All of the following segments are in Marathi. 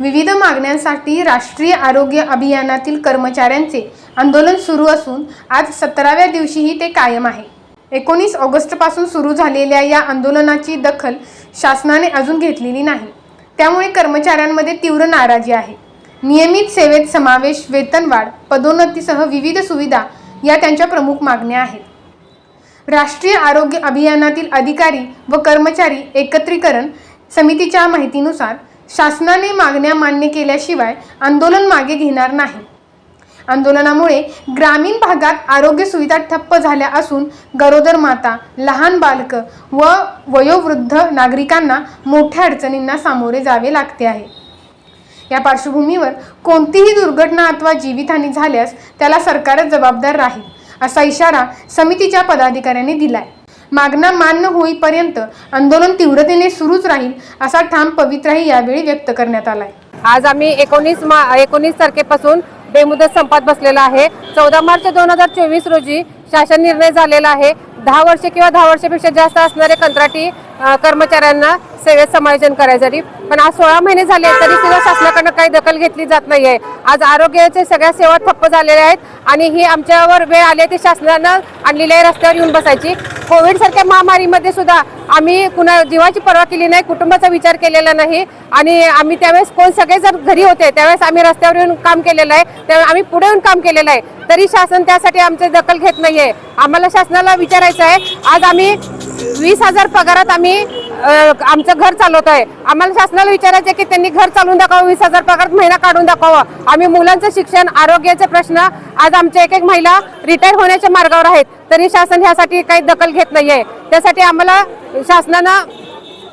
विविध मागण्यांसाठी राष्ट्रीय आरोग्य अभियानातील कर्मचाऱ्यांचे आंदोलन सुरू असून आज सतराव्या दिवशीही ते कायम आहे. एकोणीस ऑगस्टपासून सुरू झालेल्या या आंदोलनाची दखल शासनाने अजून घेतलेली नाही. त्यामुळे कर्मचाऱ्यांमध्ये तीव्र नाराजी आहे. नियमित सेवेत समावेश वेतनवाढ पदोन्नतीसह विविध सुविधा या त्यांच्या प्रमुख मागण्या आहेत. राष्ट्रीय आरोग्य अभियानातील अधिकारी व कर्मचारी एकत्रीकरण समितीच्या माहितीनुसार शासनाने मागण्या मान्य केल्याशिवाय आंदोलन मागे घेणार नाही. आंदोलनामुळे ग्रामीण भागात आरोग्य सुविधा ठप्प झाल्या असून गरोदर माता लहान बालकं व वयोवृद्ध नागरिकांना मोठ्या अडचणींना सामोरे जावे लागते आहे. या पार्श्वभूमीवर कोणतीही दुर्घटना अथवा जीवितहानी झाल्यास त्याला सरकारच जबाबदार राहील असा इशारा समितीच्या पदाधिकाऱ्यांनी दिलाय. मागण्या मान्य होईपर्यंत आंदोलन तीव्रतेने सुरूच राहील असा ठाम पवित्राही यावेळी व्यक्त करण्यात आलाय. आज आम्ही एकोणीस मा एकोणीस तारखेपासून बेमुदत संपात बसलेला आहे. चौदा मार्च दोन हजार चोवीस रोजी शासन निर्णय झालेला आहे. दहा वर्षे किंवा दहा वर्षापेक्षा जास्त असणारे कंत्राटी कर्मचाऱ्यांना सेवेत समायोजन करायसाठी पण आज सोळा महिने झाले तरी सुद्धा शासनाकडनं काही दखल घेतली जात नाही आहे आज आरोग्याचे सगळ्या सेवा ठप्प झालेल्या आहेत आणि ही आमच्यावर वेळ आली आहे ती शासनानं आणलेली आहे रस्त्यावर येऊन बसायची. कोविड सारख्या महामारीमध्ये सुद्धा आम्ही कुणा जीवाची पर्वा केली नाही कुटुंबाचा विचार केलेला नाही. आणि आम्ही त्यावेळेस कोण सगळे जर घरी होते त्यावेळेस आम्ही रस्त्यावर येऊन काम केलेलं आहे. त्यावेळेस आम्ही पुढे येऊन काम केलेलं आहे. तरी शासन त्यासाठी आमची दखल घेत नाहीये. आम्हाला शासनाला विचारायचं आहे आज आम्ही वीस हजार पगारात आम्ही आमचं घर चालवत आहे आम्हाला शासनाला विचारायचं आहे की त्यांनी घर चालवून दाखवावं वीस हजार पगारात महिना काढून दाखवावं. आम्ही मुलांचं शिक्षण आरोग्याचे प्रश्न आज आमच्या एक एक महिला रिटायर होण्याच्या मार्गावर आहेत. तरी शासन ह्यासाठी काही दखल घेत नाहीये. त्यासाठी आम्हाला शासनानं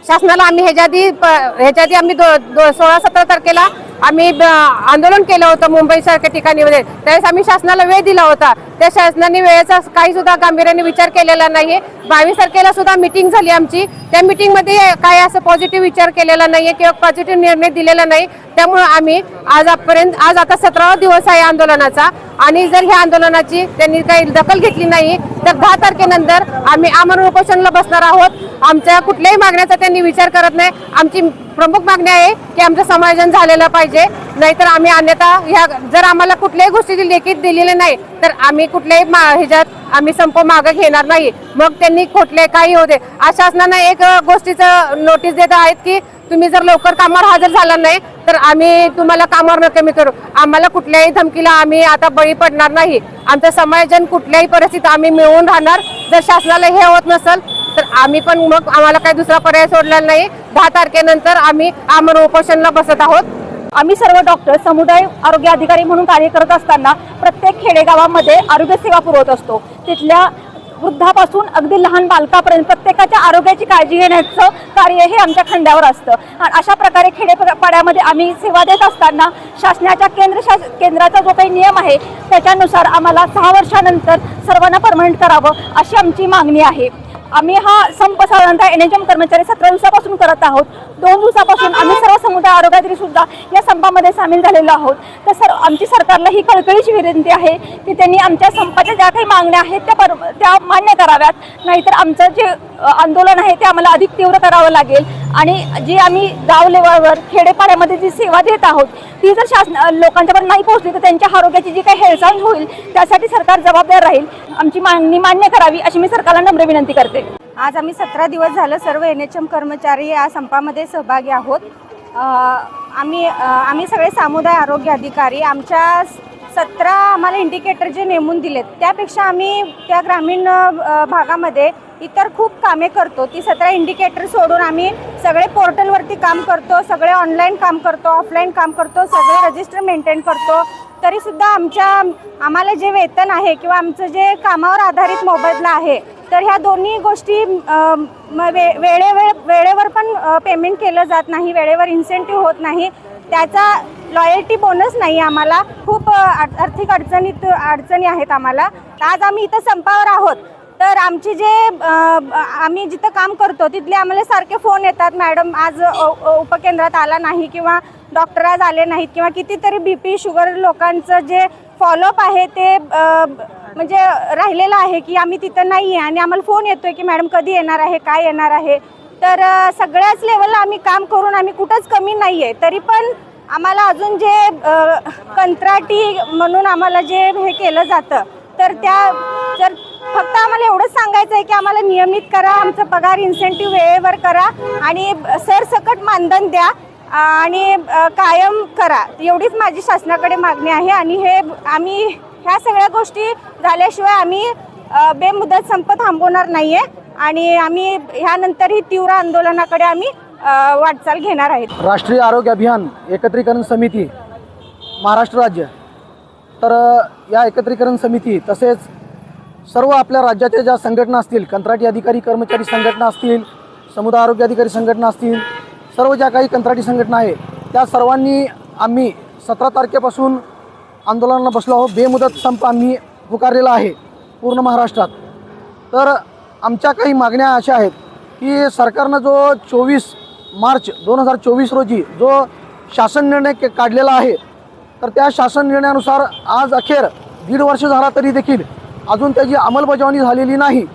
शासनाला आम्ही ह्याच्या आधी प- ह्याच्या आधी आम्ही दो, दो, सोळा सतरा तारखेला आम्ही आंदोलन केलं होतं मुंबईसारख्या ठिकाणी त्यावेळेस आम्ही शासनाला वेळ दिला होता. त्या शासनाने वेळेचा काही सुद्धा गांभीर्याने विचार केलेला नाही. बावीस तारखेला सुद्धा मिटिंग झाली आमची. त्या मिटिंगमध्ये काय असं पॉझिटिव्ह विचार केलेला नाहीये किंवा पॉझिटिव्ह निर्णय दिलेला नाही. त्यामुळे आम्ही आज आजपर्यंत आज आता सतरावा दिवस आहे आंदोलनाचा. आणि जर ह्या आंदोलनाची त्यांनी काही दखल घेतली नाही तर दहा तारखेनंतर आम्ही आमरण उपोषणला बसणार आहोत. आमच्या कुठल्याही मागण्याचा त्यांनी विचार करत नाही. आमची प्रमुख मागणी आहे की आमचं समायोजन झालेलं पाहिजे. नाहीतर आम्ही अन्यथा ह्या जर आम्हाला कुठल्याही गोष्टीची लेखीत दिलेली नाही तर आम्ही कुठल्याही मा- ह्याच्यात आम्ही संप मागं घेणार नाही. मग त्यांनी कुठले काही होते आज शासनानं एक गोष्टीचं नोटीस देत आहेत की तुम्ही जर लवकर कामावर हजर झाला नाही तर आम्ही तुम्हाला कामावर कमी करू. आम्हाला कुठल्याही धमकीला आम्ही आता बळी पडणार नाही. आमचं समायोजन कुठल्याही परिस्थितीत आम्ही मिळवून राहणार. जर शासनाला हे होत नसेल तर आम्ही पण मग आम्हाला काही दुसरा पर्याय सोडला नाही. दहा तारखेनंतर आम्ही आमरण उपोषणला बसत आहोत. आम्ही सर्व डॉक्टर समुदाय आरोग्य अधिकारी म्हणून कार्य करत असताना प्रत्येक खेडेगावामध्ये आरोग्य सेवा पुरवत असतो. तिथल्या वृद्धापासून अगदी लहान बालकापर्यंत प्रत्येकाच्या आरोग्याची काळजी घेण्याचं कार्य हे आमच्या खंड्यावर असतं. आणि अशा प्रकारे खेडेपाड्यामध्ये आम्ही सेवा देत असताना शासनाच्या केंद्र शास केंद्राचा जो काही नियम आहे त्याच्यानुसार आम्हाला सहा वर्षानंतर सर्वांना परमनंट करावं अशी आमची मागणी आहे. आम्ही हा संप साधारणतः एन एच एम कर्मचारी सतरा दिवसापासून करत आहोत. दोन दिवसापासून आम्ही सर्व समुदाय आरोग्याधिकारी सुद्धा या संपामध्ये सामील झालेलो आहोत. तर सर आमची सरकारला ही कळकळीची विनंती आहे की त्यांनी आमच्या संपाच्या ज्या काही मागण्या आहेत त्या पर त्या मान्य कराव्यात. नाहीतर आमचं जे आंदोलन आहे ते आम्हाला अधिक तीव्र करावं लागेल. आणि जी आम्ही गाव लेवलवर खेडेपाड्यामध्ये जी सेवा देत आहोत ती जर शासन लोकांच्यापर्यंत नाही पोहोचली तर त्यांच्या आरोग्याची जी काही हेळसांड होईल त्यासाठी सरकार जबाबदार राहील. आमची मागणी मान्य करावी अशी मी सरकारला नम्र विनंती करते. आज आम्ही सतरा दिवस झालं सर्व एन एच एम कर्मचारी या संपामध्ये सहभागी आहोत. आम्ही आम्ही सगळे सामुदाय आरोग्य अधिकारी आमच्या सतरा आम्हाला इंडिकेटर जे नेमून दिलेत त्यापेक्षा आम्ही त्या ग्रामीण भागामध्ये इतर खूप कामे करतो. ती सतरा इंडिकेटर सोडून आम्ही सगळे पोर्टलवरती काम करतो सगळे ऑनलाईन काम करतो ऑफलाईन काम करतो सगळे रजिस्टर मेंटेन करतो. तरीसुद्धा आमच्या आम्हाला जे वेतन आहे किंवा आमचं जे कामावर आधारित मोबदला आहे तर ह्या दोन्ही गोष्टी अ, वे वेळेवेळ वेळेवर पण पेमेंट केलं जात नाही वेळेवर इन्सेंटिव्ह होत नाही. त्याचा लॉयल्टी बोनस नाही आम्हाला. खूप आर्थिक अडचणीत अडचणी आहेत आम्हाला. आज आम्ही इथं संपावर आहोत. तर आमची जे आम्ही जिथं काम करतो तिथले आम्हाला सारखे फोन येतात मॅडम आज उपकेंद्रात आला नाही किंवा डॉक्टर आज आले नाहीत किंवा कितीतरी बी पी शुगर लोकांचं जे फॉलोअप आहे ते म्हणजे राहिलेलं आहे की आम्ही तिथं नाही आहे आणि आम्हाला फोन येतो आहे की मॅडम कधी येणार आहे? काय येणार आहे? तर सगळ्याच लेवलला आम्ही काम करून आम्ही कुठंच कमी नाही आहे तरी पण आम्हाला अजून जे कंत्राटी म्हणून आम्हाला जे हे केलं जातं तर त्या जर फक्त आम्हाला एवढंच सांगायचं आहे की आम्हाला नियमित करा आमचं पगार इन्सेंटिव्ह वेळेवर करा आणि सरसकट मानधन द्या आणि कायम करा. एवढीच माझी शासनाकडे मागणी आहे आणि हे आम्ही ह्या सगळ्या गोष्टी झाल्याशिवाय आम्ही बेमुदत संप थांबवणार नाही आहे आणि आम्ही ह्यानंतरही तीव्र आंदोलनाकडे आम्ही वाटचाल घेणार आहेत. राष्ट्रीय आरोग्य अभियान एकत्रीकरण समिती महाराष्ट्र राज्य. तर या एकत्रीकरण समिती तसेच सर्व आपल्या राज्याच्या ज्या संघटना असतील कंत्राटी अधिकारी कर्मचारी संघटना असतील समुदाय आरोग्य अधिकारी संघटना असतील सर्व ज्या काही कंत्राटी संघटना आहे त्या सर्वांनी आम्ही सतरा तारखेपासून आंदोलनाला बसलो आहोत. बेमुदत संप आम्ही पुकारलेला आहे पूर्ण महाराष्ट्रात. तर आमच्या काही मागण्या अशा आहेत की सरकारनं जो चोवीस मार्च दोन हजार चोवीस रोजी जो शासन निर्णय काढलेला आहे तर त्या शासन निर्णयानुसार आज अखेर दीड वर्ष झाला तरी देखील अजून त्याची अंमलबजावणी झालेली नाही.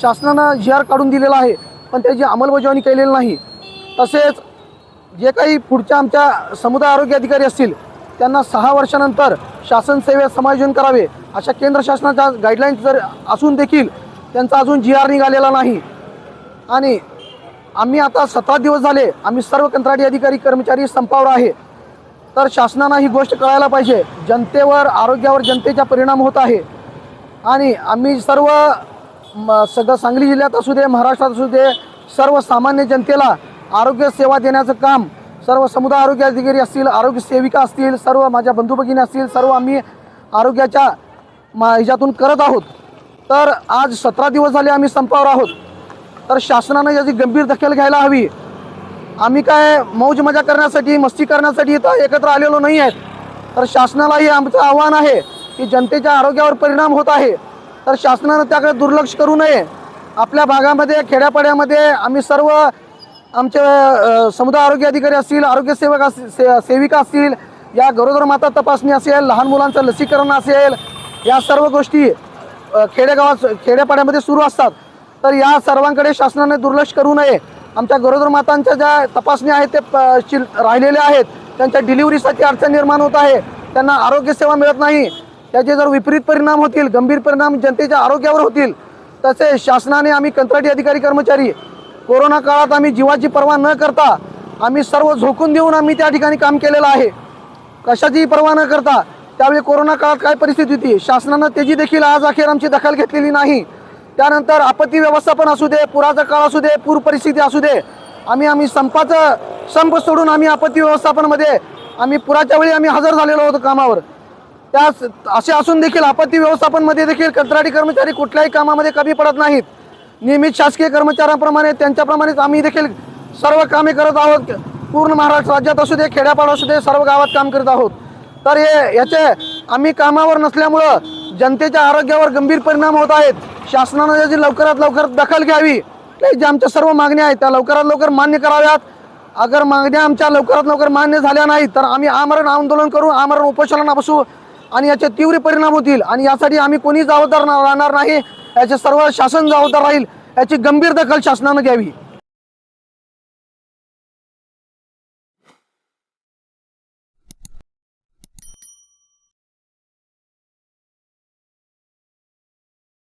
शासनानं जी आर काढून दिलेला आहे पण त्याची अंमलबजावणी केलेली नाही. तसेच जे काही पुढच्या आमच्या समुदाय आरोग्य अधिकारी असतील त्यांना सहा वर्षानंतर शासन सेवेत समायोजन करावे अशा केंद्र शासनाच्या गाईडलाईन्स जर असून देखील त्यांचा अजून जी आर निघालेला नाही. आणि आम्ही आता सतरा दिवस झाले आम्ही सर्व कंत्राटी अधिकारी कर्मचारी संपावर आहे. तर शासनानं ही गोष्ट कळायला पाहिजे. जनतेवर आरोग्यावर जनतेचा परिणाम होत आहे. आणि आम्ही सर्व म, सगळं सांगली जिल्ह्यात असू दे महाराष्ट्रात असू दे सर्व सामान्य जनतेला आरोग्य सेवा देण्याचं काम सर्व समुदाय आरोग्य अधिकारी असतील आरोग्य सेविका असतील सर्व माझ्या बंधू भगिनी असतील सर्व आम्ही आरोग्याच्या मा ह्याच्यातून करत आहोत. तर आज सतरा दिवस झाले आम्ही संपावर आहोत. तर शासनानं याची गंभीर दखल घ्यायला हवी. आम्ही काय मौज मजा करण्यासाठी मस्ती करण्यासाठी इथं एकत्र आलेलो नाही आहेत. तर शासनालाही आमचं आव्हान आहे की जनतेच्या आरोग्यावर परिणाम होत आहे. तर शासनानं त्याकडे दुर्लक्ष करू नये. आपल्या भागामध्ये खेड्यापाड्यामध्ये आम्ही सर्व आमचे समुदाय आरोग्य अधिकारी असतील आरोग्य सेवक अस से सेविका असतील या गरोदर माता तपासणी असेल लहान मुलांचं लसीकरण असेल या सर्व गोष्टी खेडेगावात खेड्यापाड्यामध्ये सुरू असतात. तर या सर्वांकडे शासनाने दुर्लक्ष करू नये. आमच्या गरोदर मातांच्या ज्या तपासण्या आहेत ते शिल राहिलेल्या आहेत त्यांच्या डिलिव्हरीसाठी अडचण निर्माण होत आहे. त्यांना आरोग्यसेवा मिळत नाही. त्याचे जर विपरीत परिणाम होतील गंभीर परिणाम जनतेच्या आरोग्यावर होतील तसेच शासनाने आम्ही कंत्राटी अधिकारी कर्मचारी कोरोना काळात आम्ही जीवाची पर्वा न करता आम्ही सर्व झोकून देऊन आम्ही त्या ठिकाणी काम केलेलं आहे. कशाचीही पर्वा न करता त्यावेळी कोरोना काळात काय परिस्थिती होती? शासनानं त्याची देखील आज अखेर आमची दखल घेतलेली नाही. त्यानंतर आपत्ती व्यवस्थापन असू दे पुराचा काळ असू दे पूर परिस्थिती असू दे आम्ही आम्ही संपाचं संप सोडून आम्ही आपत्ती व्यवस्थापनमध्ये आम्ही पुराच्या वेळी आम्ही हजर झालेलो होतो कामावर. त्यास असे असून देखील आपत्ती व्यवस्थापनमध्ये देखील कंत्राटी कर्मचारी कुठल्याही कामामध्ये कमी पडत नाहीत. नियमित शासकीय कर्मचाऱ्यांप्रमाणे त्यांच्याप्रमाणेच आम्ही देखील सर्व कामे करत आहोत. पूर्ण महाराष्ट्र राज्यात असू दे खेड्यापाड असू दे सर्व गावात काम करत आहोत. तर हे याचे आम्ही कामावर नसल्यामुळं जनतेच्या आरोग्यावर गंभीर परिणाम होत आहेत. शासनानं याची लवकरात लवकर दखल घ्यावी. काही ज्या आमच्या सर्व मागण्या आहेत त्या लवकरात लवकर मान्य कराव्यात. अगर मागण्या आमच्या लवकरात लवकर मान्य झाल्या नाहीत तर आम्ही आमरण आंदोलन करू आमरण उपोषणाला बसू आणि याचे तीव्र परिणाम होतील. आणि यासाठी आम्ही कोणी जबाबदार राहणार नाही याचे सर्व शासन जबाबदार राहील याची गंभीर दखल शासनानं घ्यावी.